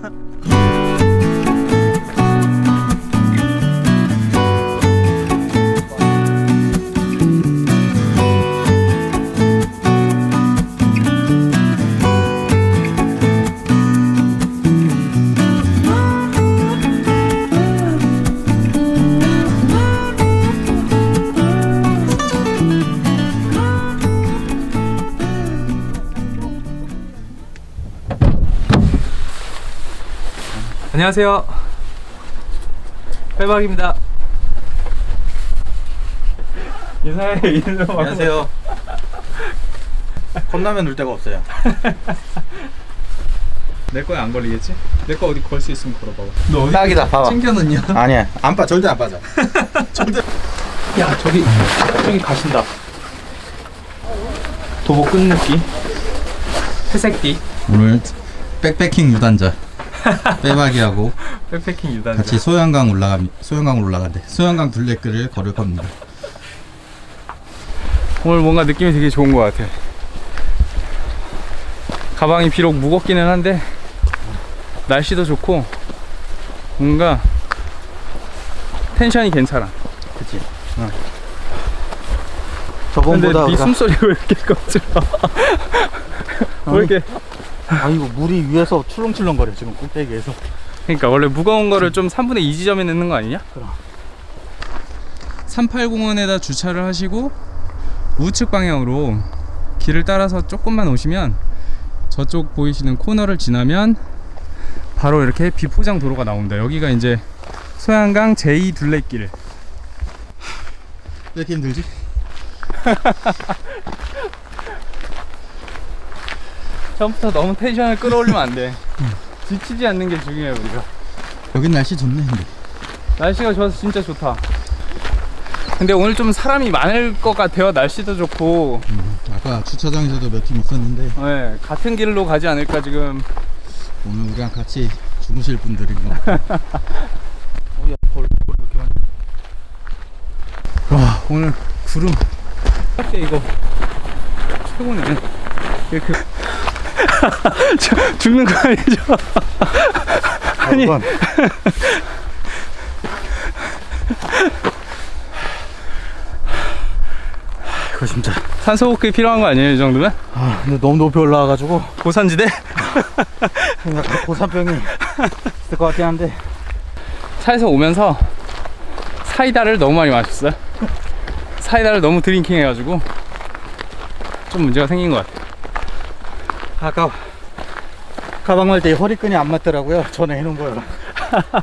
な。 안녕하세요. 빼박입니다. 인사해 인사. 안녕하세요. 컵라면 넣을 데가 없어요. 내 거에 안 걸리겠지? 내 거 어디 걸 수 있으면 걸어봐. 너 어디 딱이다, 봐봐. 챙겨놓냐? 아니야, 안 빠, 절대 안 빠져. 절대. 야 저기 저기 가신다. 도복 끝느끼. 회색띠. 오늘 백패킹 유단자 빼박이 하고 백패킹 유단자. 같이 소양강 올라가 소양강 올라간대. 소양강 둘레길을 걸을 겁니다. 오늘 뭔가 느낌이 되게 좋은 것 같아. 가방이 비록 무겁기는 한데 날씨도 좋고 뭔가 텐션이 괜찮아. 그치? 응. 저번보다 근데 네 우리가 숨소리가 왜 이렇게 거칠어? 왜 이렇게? 아 이거 물이 위에서 출렁출렁거려 지금 꼭대기에서. 그러니까 원래 무거운 거를 좀 3분의 2 지점에 넣는 거 아니냐? 그럼. 38공원에다 주차를 하시고 우측 방향으로 길을 따라서 조금만 오시면 저쪽 보이시는 코너를 지나면 바로 이렇게 비포장 도로가 나옵니다. 여기가 이제 소양강 제2 둘레길. 왜 이렇게 힘들지? 처음부터 너무 텐션을 끌어올리면 안 돼. 지치지 않는 게 중요해요, 우리가. 여긴 날씨 좋네 근데. 날씨가 좋아서 진짜 좋다. 근데 오늘 좀 사람이 많을 것 같아요. 날씨도 좋고. 음, 아까 주차장에서도 몇 팀 있었는데 네, 같은 길로 가지 않을까 지금. 오늘 우리랑 같이 주무실 분들인 것 같아. 어야 벌, 벌 이렇게 많이. 와 오늘 구름. 이거 최고네. 이렇게 저, 죽는 거 아니죠? 아니. 여러분, 이거 진짜. 산소 호흡기 필요한 거 아니에요 이 정도면? 아 근데 너무 높이 올라와가지고 고산지대? 약간 고산병이 있을 것 같긴 한데. 차에서 오면서 사이다를 너무 많이 마셨어요. 사이다를 너무 드링킹 해가지고 좀 문제가 생긴 것 같아요. 아까 가방 말 때 허리끈이 안 맞더라고요. 전에 해놓은 거요.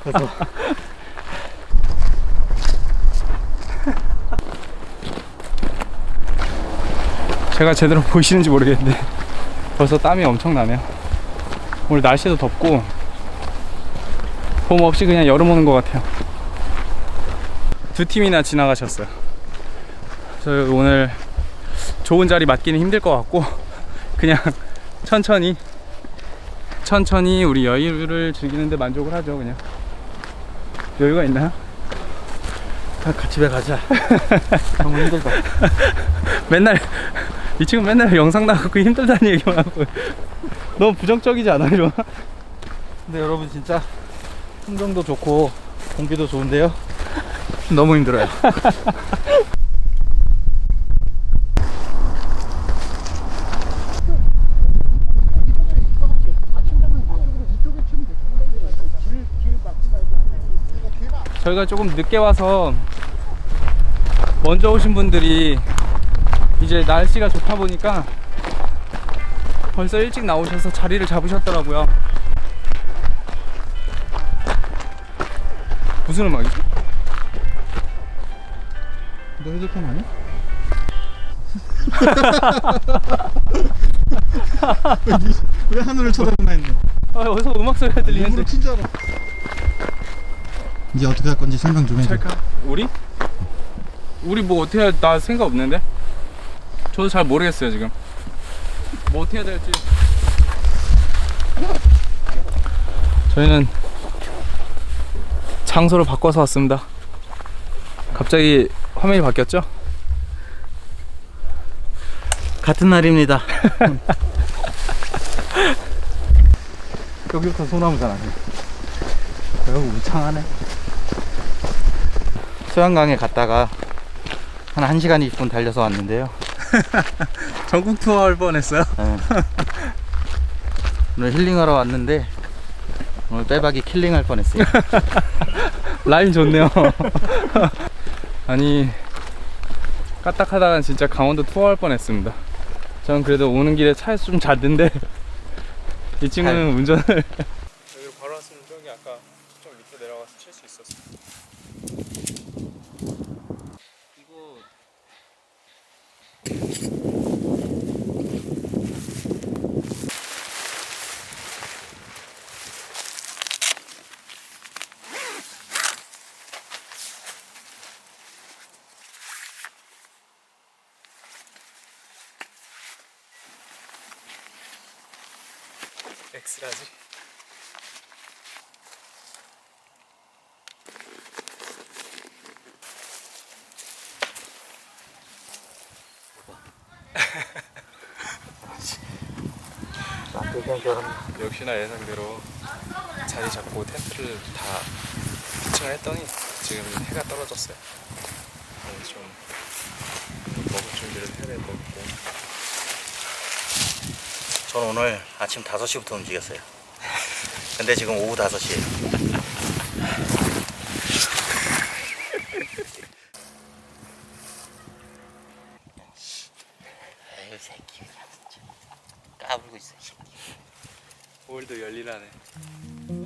그래서 제가 제대로 보이시는지 모르겠는데 벌써 땀이 엄청 나네요. 오늘 날씨도 덥고 봄 없이 그냥 여름 오는 것 같아요. 두 팀이나 지나가셨어요. 저 오늘 좋은 자리 맞기는 힘들 것 같고 그냥 천천히 천천히 우리 여유를 즐기는데 만족을 하죠 그냥 여유가 있나요? 그냥 같이 집에 가자. 너무 힘들다. 맨날 이 친구 맨날 영상 나가고 힘들다는 얘기만 하고 너무 부정적이지 않아 이런 근데 여러분 진짜 풍경도 좋고 공기도 좋은데요. 너무 힘들어요 저희가 조금 늦게 와서 먼저 오신 분들이 이제 날씨가 좋다 보니까 벌써 일찍 나오셔서 자리를 잡으셨더라고요 무슨 음악이지? 너 휴대폰 아니야? 왜 하늘을 쳐다보나 했네. 아, 어디서 음악 소리가 들리는데 일부러 튄줄 알아. 이제 어떻게 할 건지 생각 좀 해줘. 찰까? 우리? 우리 뭐 어떻게 할, 나 생각 없는데? 저도 잘 모르겠어요 지금 뭐 어떻게 해야 될지 저희는 장소를 바꿔서 왔습니다 갑자기 화면이 바뀌었죠? 같은 날입니다. 여기부터 소나무잖아. 여기 우창하네. 소양강에 갔다가 한 1시간 20분 달려서 왔는데요. 전국 투어 할 뻔했어요 네. 오늘 힐링하러 왔는데 오늘 빼박이 킬링할 뻔했어요. 라임 좋네요 아니 까딱하다가 진짜 강원도 투어 할 뻔했습니다 저는 그래도 오는 길에 차에서 좀 잤는데 이 친구는 운전을 여기로 바로 왔으면 저기 아까 엑스라지. 역시나 예상대로 자리 잡고 텐트를 다 피칭을 했더니 지금 해가 떨어졌어요. 좀 먹을 준비를 해야 될 것 같고 전 오늘 아침 5시부터 움직였어요. 근데 지금 오후 5시에요. 에이 새끼 진짜 까불고 있어. 이 새끼. 오늘도 열일하네.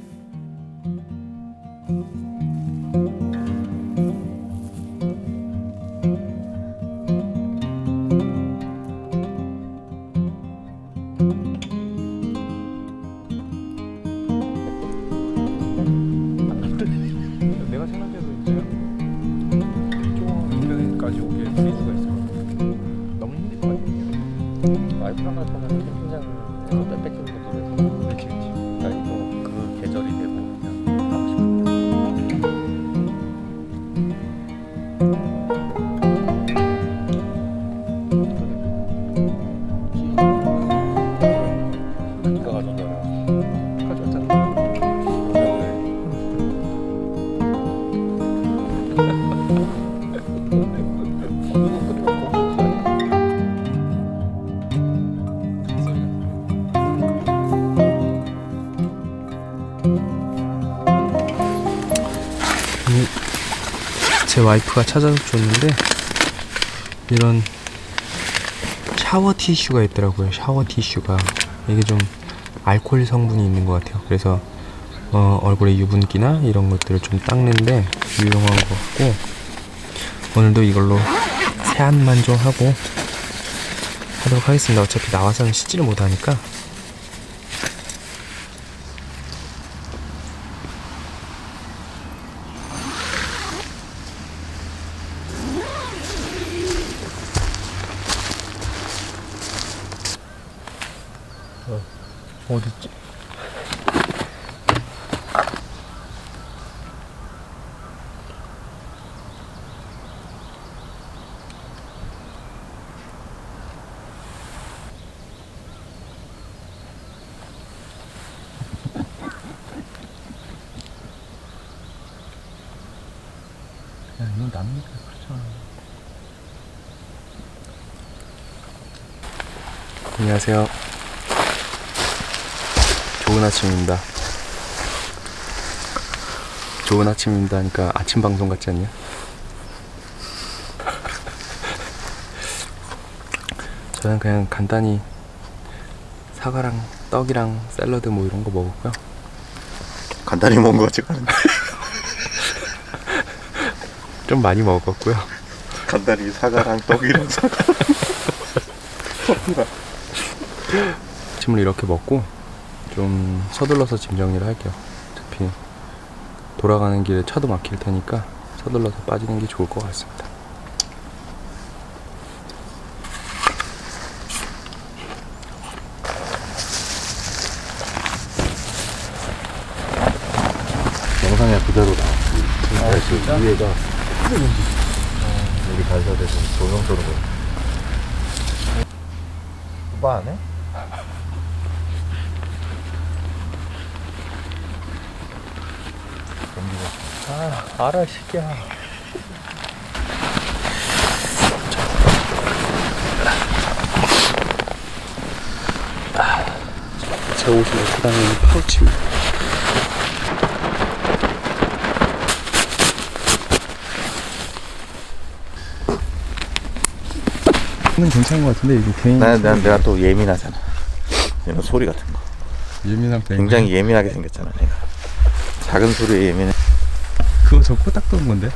제 와이프가 찾아서 줬는데 이런 샤워 티슈가 있더라고요. 샤워 티슈가 이게 좀 알코올 성분이 있는 것 같아요. 그래서 어, 얼굴에 유분기나 이런 것들을 좀 닦는데 유용한 것 같고 오늘도 이걸로 세안만 좀 하고 하도록 하겠습니다. 어차피 나와서는 씻지를 못하니까 어딨지? 야, 이건 남니까 그렇잖아. 안녕하세요. 좋은 아침입니다. 좋은 아침입니다 하니까 아침 방송 같지 않냐? 저는 그냥 간단히 사과랑 떡이랑 샐러드 뭐 이런 거 먹었고요. 간단히 먹은 거 같지가 않은데 좀 많이 먹었고요. 간단히 사과랑 떡이랑 사과 아침을 이렇게 먹고 좀 서둘러서 짐 정리를 할게요. 어차피 돌아가는 길에 차도 막힐 테니까 서둘러서 빠지는 게 좋을 것 같습니다. 영상에 그대로 나와 아 진짜? 위에가 우리 발사대서 조명 쏘는 거 오빠 안 해? 아, 알아, 새끼야. 제 옷을 넣고 다니는 파우치입니다. 는 괜찮은 것 같은데 이게 괜히 난, 난 내가 또 예민하잖아. 얘는 소리 같은 거. 예민한 편 굉장히 예민하게 생겼잖아 내가 작은 소리에 예민해. 그거 저 코딱 도는 건데